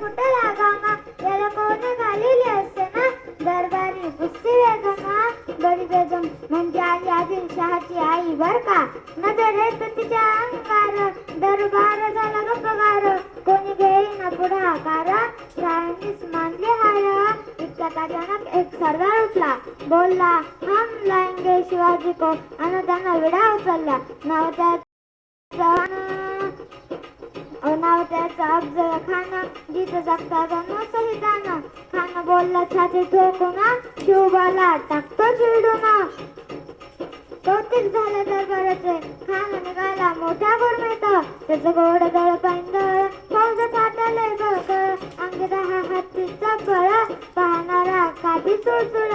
फुटला गामा याला कोणी घालेली असते ना दरबारी पुस्ती वेगमा बडी बेगम म्हणजे आई आदिल शहाची आई बर का नजर येत तिच्या अंगार दरबार झाला गपगार कोणी घेईना पुढाकार शाळेनीच मानले हार इतक्यात अचानक एक सरदार उठला बोलला हम लाएंगे शिवाजी को आणि त्यांना विडा उचलला नव्हत्या त्याचं नाव अफजल खान जिथं जगता जणू शहिदान खान बोलला छाती ठोकून शिवबाला टाकतो चिडून कौतिक झालं दरबाराचे. खान निघाला मोठा गुरमेत. त्याचं गोड गळ पैंदळ फौज फाटले बळकळ अंगदा दहा हत्तीचा फळ पाहणारा काठी चुळचुळ.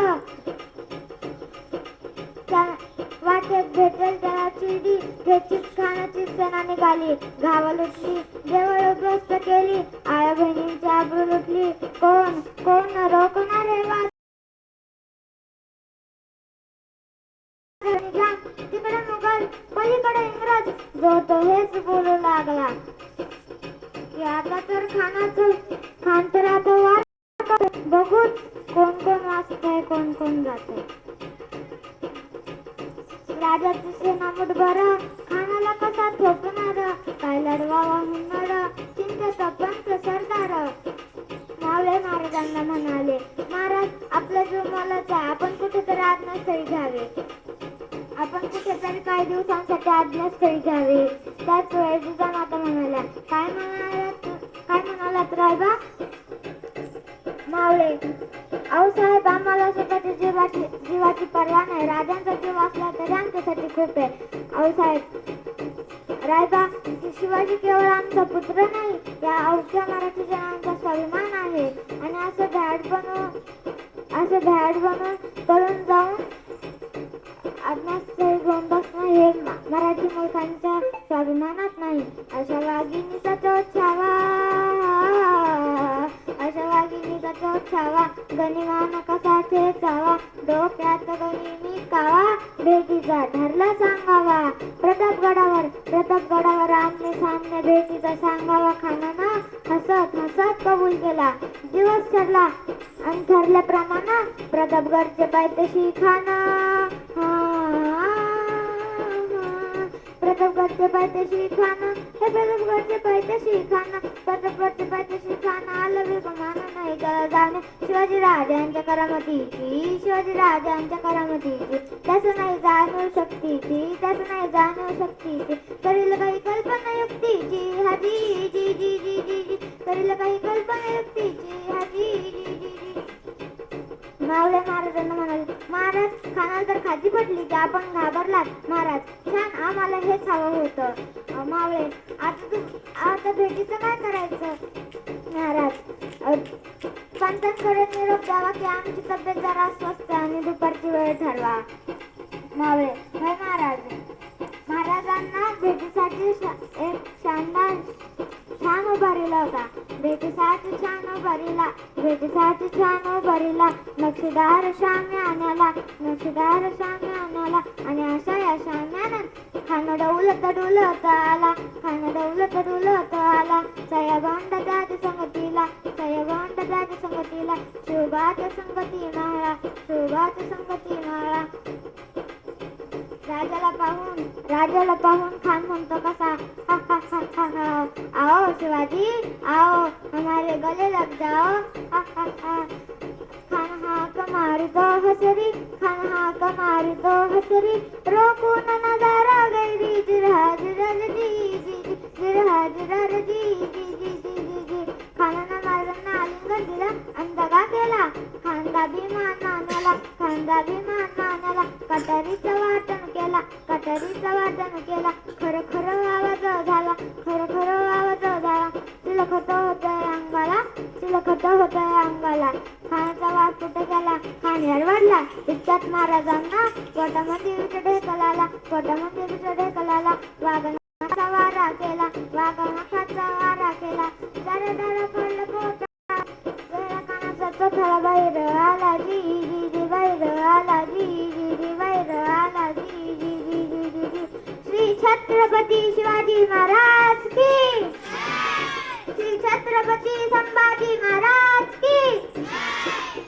वाटेत भेटेल त्याला चिडी ठेचीत खाण्याची सणा निघाली. घाव लुटली जवळ उद्ध्वस्त केली. आया बहिणींची आबरू लुटली कोण कोण रोखणार रे वास तिकडे मुघल पलीकडे इंग्रज. जो तो हेच बोलू लागला. की आता तर खानाचं खान तर आता वार बघूच कोण कोण वाचतंय कोण कोण राजा तुझे सेना मुठभर खानाला कसा थोपणार काय लढवावा म्हणणार चिंतेचा पंच सरदार. मावळे महाराजांना म्हणाले महाराज आपला जो मोलाचा आहे. आपण कुठेतरी आज्ञास्थळी घ्यावे आपण कुठेतरी काही दिवसांसाठी आज्ञास्थळी घ्यावे त्याच वेळी जिजामाता म्हणाल्या काय म्हणाला काय म्हणालात रायबा? मावळे. अहो साहेब आम्हाला स्वतःच्या जीवाची जीवाची पर्वा नाही. राजांचा जीव असला तरी आमच्यासाठी खूप आहे. अहो साहेब रायबा शिवाजी केवळ आमचा पुत्र नाही या अवघ्या मराठी जनांचा स्वाभिमान आहे. आणि असं भॅड बनवून असं भॅड बनवून पळून जाऊन अज्ञास्थळी घेऊन बसणं हे मराठी मूर्खांच्या स्वाभिमानात नाही. अशा वाघिणीचा तो छावा छावा गनिमान कसा ठेचावा डोक्यात गनिमी कावा भेटीचा ठरला सांगावा. प्रतापगडावर प्रतापगडावर आमने सामने भेटीचा सांगावा खानाना हसत हसत कबूल केला. दिवस ठरला आणि ठरल्याप्रमाणे प्रतापगडचे पायतशी खाना. प्रतापगडचे पायथ्याशी खाना हे प्रतापगडचे पायथ्याशी खाना प्रतापगडचे पाहिजे खाना आलं विकमान नाही त्याला जाणे. शिवाजी राजांच्या करामतीची शिवाजी राजांच्या करामतीची त्याचं नाही जाणू शक्तीची त्याचं नाही जाणू शक्तीची करील काही कल्पना युक्तीची हा जी जी जी जी जी जी. करील काही कल्पना युक्तीची हा जी जी जी. मावळे महाराजांना म्हणाले महाराज खानाला तर खाजी पडली की आपण घाबरलात महाराज. छान आम्हाला हेच हवं होतं. मावळे आता तू आता भेटीचं काय करायचं? महाराज पंतांकडे निरोप द्यावा की आमची तब्येत जरा स्वस्त आणि दुपारची वेळ ठरवा. मावळे होय महाराज. महाराजांना भेटीसाठी शा- एक शानदार छान उभारलेला होता. भेटीसाठी छान उभारिला भेटीसाठी छान उभारिला नक्षीदार शाम्या आणाला नक्षीदार शाम्या आणाला आणि अशा या शाम्यानं. खाणं डौलत डुलत आला खाणं डौलत डुलत आला. सयागोंड जाती संगतीला सयागोंड जाती संगतीला शिवबात संगती माळा शिवबात संगती माळा राजाला पाहून राजाला पाहून खान म्हणतो कसा? हा हा हा हा हा. आओ शिवाजी आओ हमारे गले लग जाओ. हा हा हा. खान हा कमार दो हसरी खान हा कमार दो हसरी. रोकून नजारा गई जिरहा जिरर जी जी जी जिरहा जिरर जी जी जी जी जी जी महाराजांना आलिंगन आणि दगा केला खांदा भीमान नाण्याला खांदा भीमान नाण्याला कटारीचं वाटण केला कटारीचं वाटण केला. खरं खरं आवाज झाला खरं खरं आवाज झाला. चिलखत होतंय अंगाला चिलखत होतंय अंगाला. खाण्याचा वाद कुठे गेला? खाण्यावर वाढला. इतक्यात महाराजांना पोटामध्ये विट ढेकलाला पोटामध्ये विट ढेकलाला. वाघनाचा वारा केला वाघनाचा वारा केला. जरा जरा जरा विठ्ठला बाहेर आला जी जी बाहेर आला जी जी आला जी श्री छत्रपती शिवाजी महाराज की श्री छत्रपती संभाजी महाराज की